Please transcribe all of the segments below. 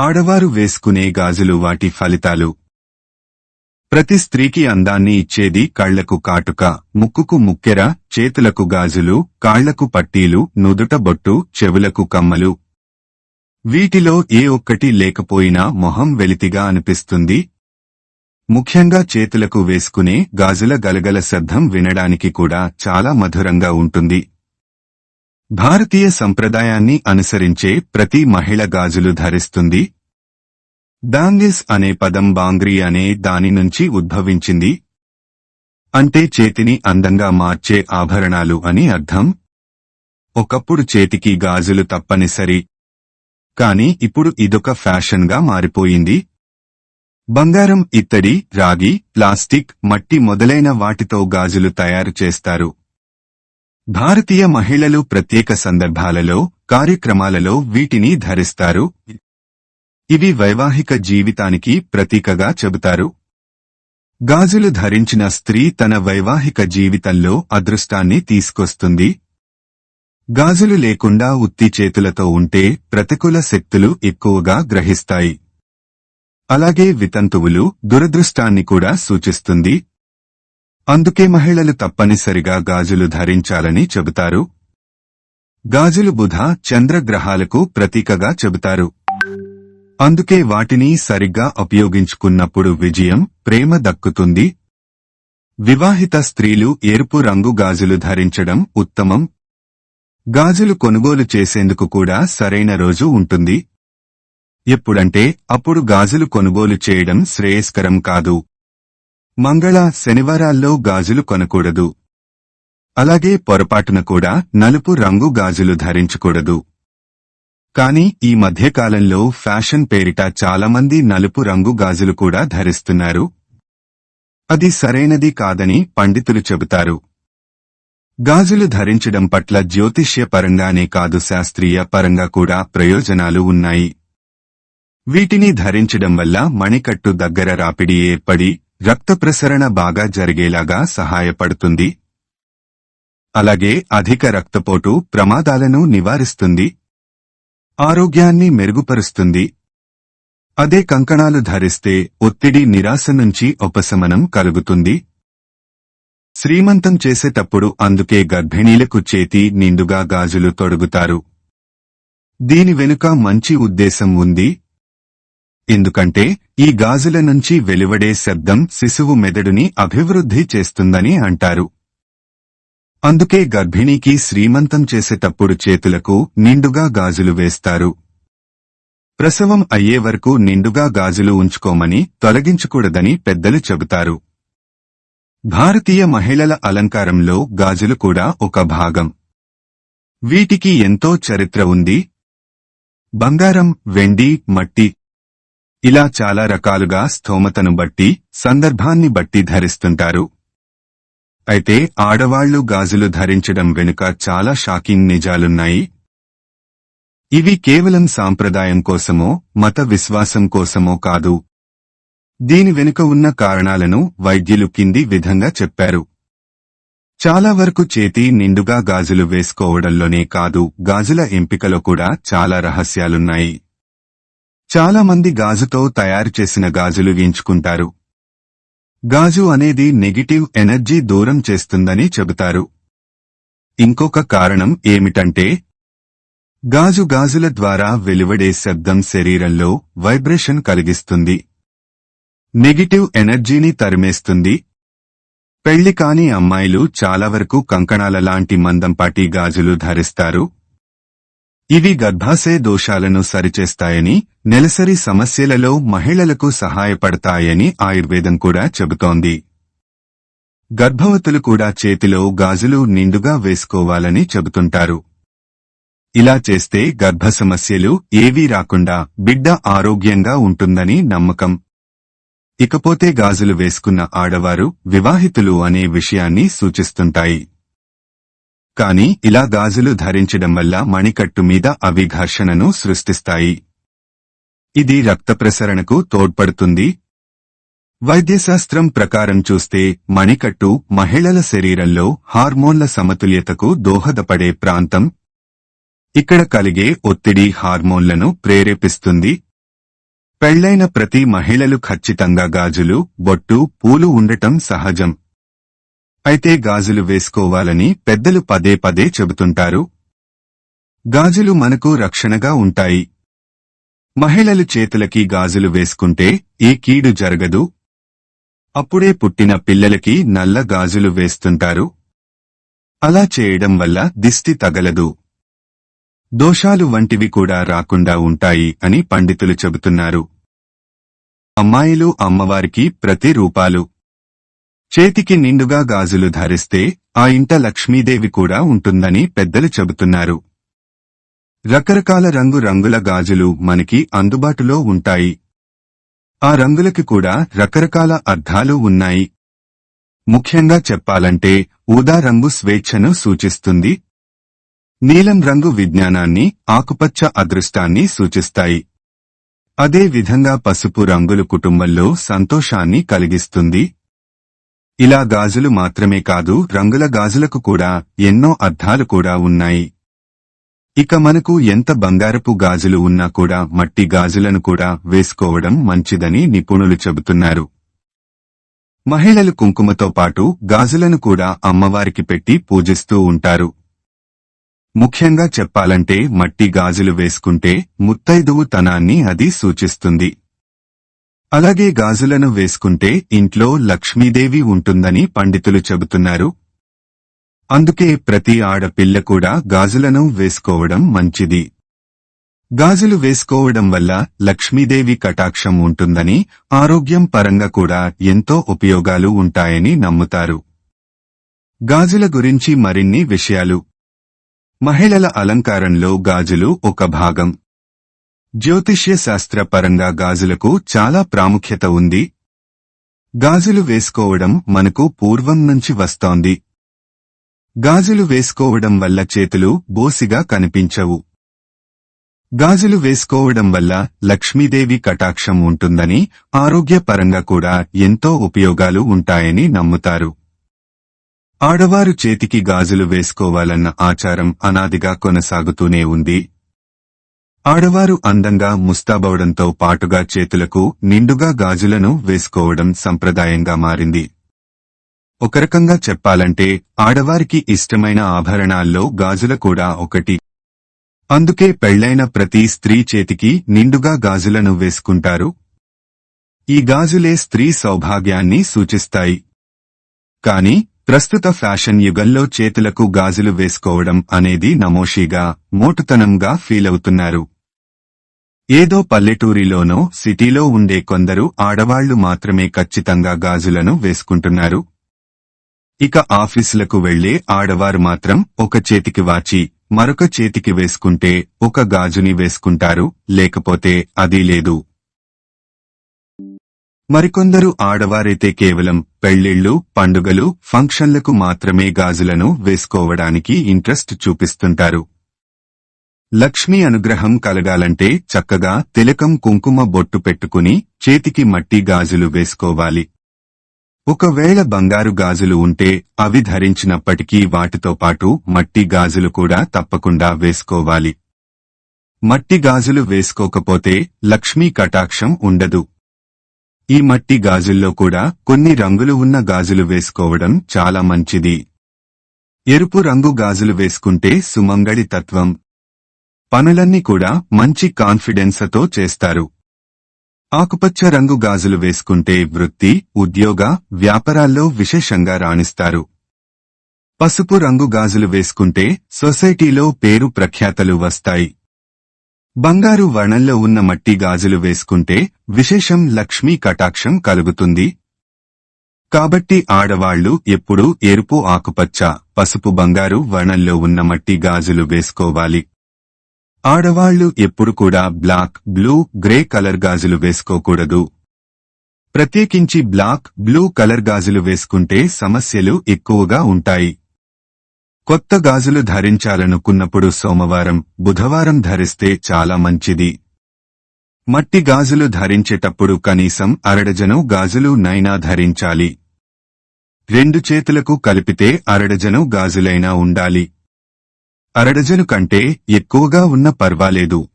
ఆడవారు వేసుకునే గాజులు వాటి ఫలితాలు. ప్రతి స్త్రీకి అందాన్ని ఇచ్చేది కళ్ళకు కాటుక ముక్కుకు ముక్కెర చేతులకు గాజులు కాళ్ళకు పట్టీలు నుదుట బొట్టు చెవులకు కమ్మలు. వీటిలో ఏ ఒక్కటి లేకపోయినా మొహం వెలితిగా అనిపిస్తుంది. ముఖ్యంగా చేతులకు వేసుకునే గాజుల గలగల శబ్దం వినడానికి కూడా చాలా మధురంగా ఉంటుంది. భారతీయ సంప్రదాయాన్ని అనుసరించే ప్రతి మహిళ గాజులు ధరిస్తుంది. దాంగిస్ అనే పదం బాంగ్రీ అనే దాని నుంచి ఉద్భవించింది. అంటే చేతిని అందంగా మార్చే ఆభరణాలు అని అర్థం. ఒకప్పుడు చేతికి గాజులు తప్పనిసరి. కాని ఇప్పుడు ఇదొక ఫ్యాషన్గా మారిపోయింది. బంగారం ఇత్తడి రాగి ప్లాస్టిక్ మట్టి మొదలైన వాటితో గాజులు తయారు చేస్తారు. భారతీయ మహిళలు ప్రత్యేక సందర్భాలలో కార్యక్రమాలలో వీటిని ధరిస్తారు. ఇవి వైవాహిక జీవితానికి ప్రతీకగా చెబుతారు. గాజులు ధరించిన స్త్రీ తన వైవాహిక జీవితంలో అదృష్టాన్ని తీసుకొస్తుంది. గాజులు లేకుండా ఉత్తి చేతులతో ఉంటే ప్రతికూల శక్తులు ఎక్కువగా గ్రహిస్తాయి. అలాగే వితంతువులు దురదృష్టాన్ని కూడా సూచిస్తుంది. అందుకే మహిళలు తప్పనిసరిగా గాజులు ధరించాలని చెబుతారు. గాజులు బుధ చంద్రగ్రహాలకు ప్రతీకగా చెబుతారు. అందుకే వాటిని సరిగ్గా ఉపయోగించుకున్నప్పుడు విజయం ప్రేమ దక్కుతుంది. వివాహిత స్త్రీలు ఎరుపు రంగు గాజులు ధరించడం ఉత్తమం. గాజులు కొనుగోలు చేసేందుకు కూడా సరైన రోజు ఉంటుంది. ఎప్పుడంటే అప్పుడు గాజులు కొనుగోలు చేయడం శ్రేయస్కరం కాదు. మంగళ శనివారాల్లో గాజులు కొనకూడదు. అలాగే పొరపాటున కూడా నలుపు రంగు గాజులు ధరించకూడదు. కానీ ఈ మధ్యకాలంలో ఫ్యాషన్ పేరిట చాలామంది నలుపు రంగు గాజులు కూడా ధరిస్తున్నారు. అది సరైనది కాదని పండితులు చెబుతారు. గాజులు ధరించడం పట్ల జ్యోతిష్య పరంగానే కాదు శాస్త్రీయ పరంగా కూడా ప్రయోజనాలు ఉన్నాయి. వీటిని ధరించడం వల్ల మణికట్టు దగ్గర రాపిడి ఏర్పడి రక్త ప్రసరణ బాగా జరిగేలాగా సహాయపడుతుంది. అలాగే అధిక రక్తపోటు ప్రమాదాలను నివారిస్తుంది. ఆరోగ్యాన్ని మెరుగుపరుస్తుంది. అదే కంకణాలు ధరిస్తే ఒత్తిడి నిరాశ నుంచి ఉపశమనం కలుగుతుంది. శ్రీమంతం చేసేటప్పుడు అందుకే గర్భిణీలకు చేతి నిండుగా గాజులు తొడుగుతారు. దీని వెనుక మంచి ఉద్దేశం ఉంది. ఎందుకంటే ఈ గాజుల నుంచి వెలువడే శబ్దం శిశువు మెదడుని అభివృద్ధి చేస్తుందని అంటారు. అందుకే గర్భిణీకి శ్రీమంతం చేసేటప్పుడు చేతులకు నిండుగా గాజులు వేస్తారు. ప్రసవం అయ్యే వరకు నిండుగా గాజులు ఉంచుకోమని తొలగించకూడదని పెద్దలు చెబుతారు. భారతీయ మహిళల అలంకారంలో గాజులు కూడా ఒక భాగం. వీటికి ఎంతో చరిత్ర ఉంది. బంగారం వెండి మట్టి ఇలా చాలా రకాలుగా స్థోమతను బట్టి సందర్భాన్ని బట్టి ధరిస్తుంటారు. అయితే ఆడవాళ్ళు గాజులు ధరించడం వెనుక చాలా షాకింగ్ నిజాలున్నాయి. ఇవి కేవలం సాంప్రదాయం కోసమో మత విశ్వాసం కోసమో కాదు. దీని వెనుక ఉన్న కారణాలను వైద్యులు కింది విధంగా చెప్పారు. చాలా వరకు చేతి నిండుగా గాజులు వేసుకోవడంలోనే కాదు గాజుల ఎంపికలో కూడా చాలా రహస్యాలున్నాయి. చాలా మంది గాజుతో తయారు చేసిన గాజులు ఎంచుకుంటారు. గాజు అనేది నెగిటివ్ ఎనర్జీ దూరం చేస్తుందని చెబుతారు. ఇంకొక కారణం ఏమిటంటే గాజు గాజుల ద్వారా వెలువడే శబ్దం శరీరంలో వైబ్రేషన్ కలిగిస్తుంది. నెగిటివ్ ఎనర్జీని తరిమేస్తుంది. పెళ్ళి కాని అమ్మాయిలు చాలా వరకు కంకణాల లాంటి మందంపాటి గాజులు ధరిస్తారు. ఇవి గర్భాశయ దోషాలను సరిచేస్తాయని నెలసరి సమస్యలలో మహిళలకు సహాయపడతాయని ఆయుర్వేదం కూడా చెబుతోంది. గర్భవతులు కూడా చేతిలో గాజులు నిండుగా వేసుకోవాలని చెబుతుంటారు. ఇలా చేస్తే గర్భ సమస్యలు ఏవీ రాకుండా బిడ్డ ఆరోగ్యంగా ఉంటుందని నమ్మకం. ఇకపోతే గాజులు వేసుకున్న ఆడవారు వివాహితులు అనే విషయాన్ని సూచిస్తుంటాయి. కాని ఇలా గాజులు ధరించడం వల్ల మణికట్టు మీద అవి ఘర్షణను సృష్టిస్తాయి. ఇది రక్త ప్రసరణకు తోడ్పడుతుంది. వైద్యశాస్త్రం ప్రకారం చూస్తే మణికట్టు మహిళల శరీరంలో హార్మోన్ల సమతుల్యతకు దోహదపడే ప్రాంతం. ఇక్కడ కలిగే ఒత్తిడి హార్మోన్లను ప్రేరేపిస్తుంది. పెళ్ళైన ప్రతి మహిళలు ఖచ్చితంగా గాజులు బొట్టు పూలు ఉండటం సహజం. అయితే గాజులు వేసుకోవాలని పెద్దలు పదే పదే చెబుతుంటారు. గాజులు మనకు రక్షణగా ఉంటాయి. మహిళలు చేతులకి గాజులు వేసుకుంటే ఏ కీడు జరగదు. అప్పుడే పుట్టిన పిల్లలకి నల్ల గాజులు వేస్తుంటారు. అలా చేయడం వల్ల దిష్టి తగలదు. దోషాలు వంటివి కూడా రాకుండా ఉంటాయి అని పండితులు చెబుతున్నారు. అమ్మాయిలు అమ్మవారికి ప్రతి రూపాలు చేతికి నిండుగా గాజులు ధరిస్తే ఆ ఇంట లక్ష్మీదేవి కూడా ఉంటుందని పెద్దలు చెబుతున్నారు. రకరకాల రంగు రంగుల గాజులు మనకి అందుబాటులో ఉంటాయి. ఆ రంగులకి కూడా రకరకాల అర్థాలు ఉన్నాయి. ముఖ్యంగా చెప్పాలంటే ఊదా రంగు స్వేచ్ఛను సూచిస్తుంది. నీలం రంగు విజ్ఞానాన్ని ఆకుపచ్చ అదృష్టాన్ని సూచిస్తాయి. అదే విధంగా పసుపు రంగులు కుటుంబంలో సంతోషాన్ని కలిగిస్తుంది. ఇలా గాజులు మాత్రమే కాదు రంగుల గాజులకు కూడా ఎన్నో అర్థాలు కూడా ఉన్నాయి. ఇక మనకు ఎంత బంగారపు గాజులు ఉన్నా కూడా మట్టి గాజులను కూడా వేసుకోవడం మంచిదని నిపుణులు చెబుతున్నారు. మహిళలు కుంకుమతో పాటు గాజులను కూడా అమ్మవారికి పెట్టి పూజిస్తూ ఉంటారు. ముఖ్యంగా చెప్పాలంటే మట్టి గాజులు వేసుకుంటే ముత్తైదువు తనాన్ని అది సూచిస్తుంది. అలాగే గాజులను వేసుకుంటే ఇంట్లో లక్ష్మీదేవి ఉంటుందని పండితులు చెబుతున్నారు. అందుకే ప్రతి ఆడపిల్ల కూడా గాజులను వేసుకోవడం మంచిది. గాజులు వేసుకోవడం వల్ల లక్ష్మీదేవి కటాక్షం ఉంటుందని ఆరోగ్యం పరంగా కూడా ఎంతో ఉపయోగాలు ఉంటాయని నమ్ముతారు. గాజుల గురించి మరిన్ని విషయాలు. మహిళల అలంకారంలో గాజులు ఒక భాగం. జ్యోతిష్య శాస్త్ర పరంగా గాజులకు చాలా ప్రాముఖ్యత ఉంది. గాజులు వేసుకోవడం మనకు పూర్వం నుంచి వస్తోంది. గాజులు వేసుకోవడం వల్ల చేతులు బోసిగా కనిపించవు. గాజులు వేసుకోవడం వల్ల లక్ష్మీదేవి కటాక్షం ఉంటుందని ఆరోగ్యపరంగా కూడా ఎంతో ఉపయోగాలు ఉంటాయని నమ్ముతారు. ఆడవారు చేతికి గాజులు వేసుకోవాలన్న ఆచారం అనాదిగా కొనసాగుతూనే ఉంది. ఆడవారు అందంగా ముస్తాబవడంతో పాటుగా చేతులకు నిండుగా గాజులను వేసుకోవడం సంప్రదాయంగా మారింది. ఒకరకంగా చెప్పాలంటే ఆడవారికి ఇష్టమైన ఆభరణాల్లో గాజుల కూడా ఒకటి. అందుకే పెళ్ళైన ప్రతి స్త్రీ చేతికి నిండుగా గాజులను వేసుకుంటారు. ఈ గాజులే స్త్రీ సౌభాగ్యాన్ని సూచిస్తాయి. కాని ప్రస్తుత ఫ్యాషన్ యుగంలో చేతులకు గాజులు వేసుకోవడం అనేది నమోషీగా మోటుతనంగా ఫీలవుతున్నారు ఏదో పల్లెటూరిలోనో సిటీలో ఉండే కొందరు ఆడవాళ్ళు మాత్రమే ఖచ్చితంగా గాజులను వేసుకుంటున్నారు. ఇక ఆఫీసులకు వెళ్ళే ఆడవారు మాత్రం ఒక చేతికి వాచి మరొక చేతికి వేసుకుంటే ఒక గాజుని వేసుకుంటారు లేకపోతే అది లేదు. మరికొందరు ఆడవారైతే కేవలం పెళ్ళిళ్ళు పండుగలు ఫంక్షన్లకు మాత్రమే గాజులను వేసుకోవడానికి ఇంట్రెస్ట్ చూపిస్తుంటారు. లక్ష్మీ అనుగ్రహం కలగాలంటే చక్కగా తిలకం కుంకుమ బొట్టు పెట్టుకుని చేతికి మట్టి గాజులు వేసుకోవాలి. ఒకవేళ బంగారు గాజులు ఉంటే అవి ధరించినప్పటికీ వాటితో పాటు మట్టి గాజులు కూడా తప్పకుండా వేసుకోవాలి. మట్టి గాజులు వేసుకోకపోతే లక్ష్మీ కటాక్షం ఉండదు. ఈ మట్టి గాజుల్లో కూడా కొన్ని రంగులు ఉన్న గాజులు వేసుకోవడం చాలా మంచిది. ఎరుపు రంగు గాజులు వేసుకుంటే సుమంగళి తత్వం. పనులన్నీ కూడా మంచి కాన్ఫిడెన్స్తో చేస్తారు. ఆకుపచ్చ రంగు గాజులు వేసుకుంటే వృత్తి ఉద్యోగ వ్యాపారాల్లో విశేషంగా రాణిస్తారు. పసుపు రంగు గాజులు వేసుకుంటే సొసైటీలో పేరు ప్రఖ్యాతలు వస్తాయి. బంగారు వర్ణంలో ఉన్న మట్టి గాజులు వేసుకుంటే విశేషం లక్ష్మీ కటాక్షం కలుగుతుంది. కాబట్టి ఆడవాళ్ళు ఎప్పుడూ ఎరుపు ఆకుపచ్చ పసుపు బంగారు వర్ణంలో ఉన్న మట్టి గాజులు వేసుకోవాలి. ఆడవాళ్ళు ఎప్పుడు కూడా బ్లాక్ బ్లూ గ్రే కలర్ గాజులు వేసుకోకూడదు. ప్రత్యేకించి బ్లాక్ బ్లూ కలర్ గాజులు వేసుకుంటే సమస్యలు ఎక్కువగా ఉంటాయి. కొత్త గాజులు ధరించాలనుకున్నప్పుడు సోమవారం బుధవారం ధరిస్తే చాలా మంచిది. మట్టి గాజులు ధరించేటప్పుడు కనీసం అరడజను గాజులు నైనా ధరించాలి. రెండు చేతులకు కలిపితే అరడజను గాజులైనా ఉండాలి. అరడజను కంటే ఎక్కువగా ఉన్న పర్వాలేదు.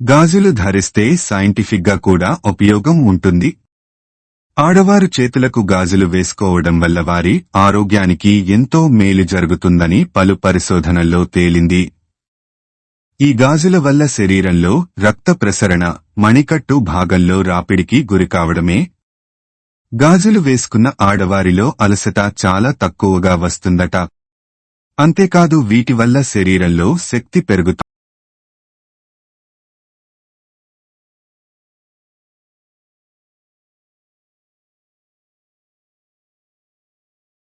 గాజులు ధరిస్తే సైంటిఫిక్గా కూడా ఉపయోగం ఉంటుంది. ఆడవారు చేతులకు గాజులు వేసుకోవడం వల్ల వారి ఆరోగ్యానికి ఎంతో మేలు జరుగుతుందని పలు పరిశోధనల్లో తేలింది. ఈ గాజుల వల్ల శరీరంలో రక్త ప్రసరణ మణికట్టు భాగంలో రాపిడికి గురికావడమే. గాజులు వేసుకున్న ఆడవారిలో అలసట చాలా తక్కువగా వస్తుందట. అంతేకాదు వీటి వల్ల శరీరంలో శక్తి పెరుగుతుంది